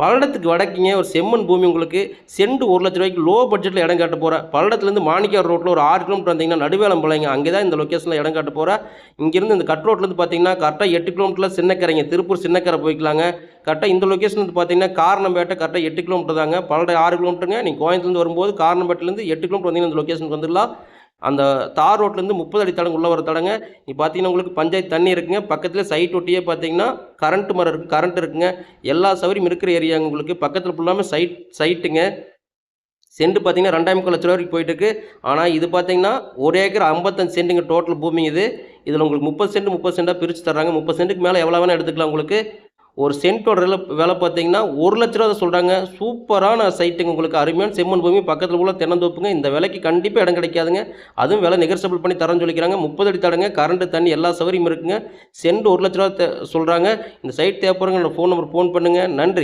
பல்லடத்துக்கு வடக்குங்க ஒரு செம்மண் பூமி உங்களுக்கு. செண்டு ஒரு லட்ச ரூபாய்க்கு லோ பட்ஜெட்டில் இடம் காட்ட போகிறேன் பல்லடத்துலேருந்து மாணிக்கார் ரோட்டில் ஒரு ஆறு கிலோமீட்டர் வந்தீங்கன்னா நடுவேலம்பாளையங்க அங்கே தான் இந்த லொக்கேஷனில் இடம் காட்ட போகிறேன் இங்கேருந்து இந்த கட் ரோட்லேருந்து பார்த்தீங்கன்னா கரெக்டாக எட்டு கிலோமீட்டரில் சின்னக்கரைங்க திருப்பூர் சின்னக்கரை போய்க்கலாங்க. கரெக்டாக இந்த லொக்கேஷன் வந்து பார்த்தீங்கன்னா காரணம்பேட்டை கரெக்டாக எட்டு கிலோமீட்டர் தாங்க. பல்லடம் ஆறு கிலோமீட்டருங்க நீங்கள் கோயம்புத்தூர்லேருந்து வரும்போது காரணம்பேட்டிலேருந்து எட்டு கிலோமீட்டர் வந்தீங்கன்னா இந்த லொக்கேஷனுக்கு வந்துடலாம் அந்த தார் ரோட்லேருந்து முப்பது அடி தடங்க உள்ள வர தடங்க நீ பார்த்தீங்கன்னா உங்களுக்கு பஞ்சாயத்து தண்ணி இருக்குங்க. பக்கத்தில் சைட் ஒட்டியே பார்த்தீங்கன்னா கரண்ட் மரம் இருக்குது கரண்ட் இருக்குங்க. எல்லா சௌகரியம் இருக்கிற ஏரியாங்க உங்களுக்கு. பக்கத்தில் ஃபுல்லாமே சைட் சைட்டுங்க சென்ட் பார்த்தீங்கன்னா ரெண்டாயிரம் முக்கால் லட்ச ரூபா வரைக்கும் போயிட்டு இருக்கு ஆனால் இது பார்த்தீங்கன்னா ஒரு ஏக்கர் ஐம்பத்தஞ்சு சென்ட்டுங்க டோட்டல் பூமி இது. இதில் உங்களுக்கு முப்பது சென்ட் முப்பது சென்ட்டாக பிரித்து தர்றாங்க. முப்பது சென்ட்டுக்கு மேலே எவ்வளோ வேணால் எடுத்துக்கலாம் உங்களுக்கு. ஒரு சென்ட்டோட விலை பார்த்தீங்கன்னா ஒரு லட்ச ரூபா சொல்கிறாங்க சூப்பரான சைட்டுங்க உங்களுக்கு. அருமையான செம்மண் பூமி. பக்கத்தில் உள்ள தென்னந்தோப்புங்க. இந்த விலைக்கு கண்டிப்பாக இடம் கிடைக்காதுங்க. அதுவும் விலை நெகர்சபிள் பண்ணி தரேன்னு சொல்லிக்கிறாங்க. முப்பது அடி தடங்க கரண்ட்டு தண்ணி எல்லா சௌகரியமும் இருக்குங்க. சென்ட் ஒரு லட்ச ரூபா சொல்கிறாங்க இந்த சைட் தேவைப்படுறவங்க ஃபோன் நம்பர் ஃபோன் பண்ணுங்கள் நன்றி.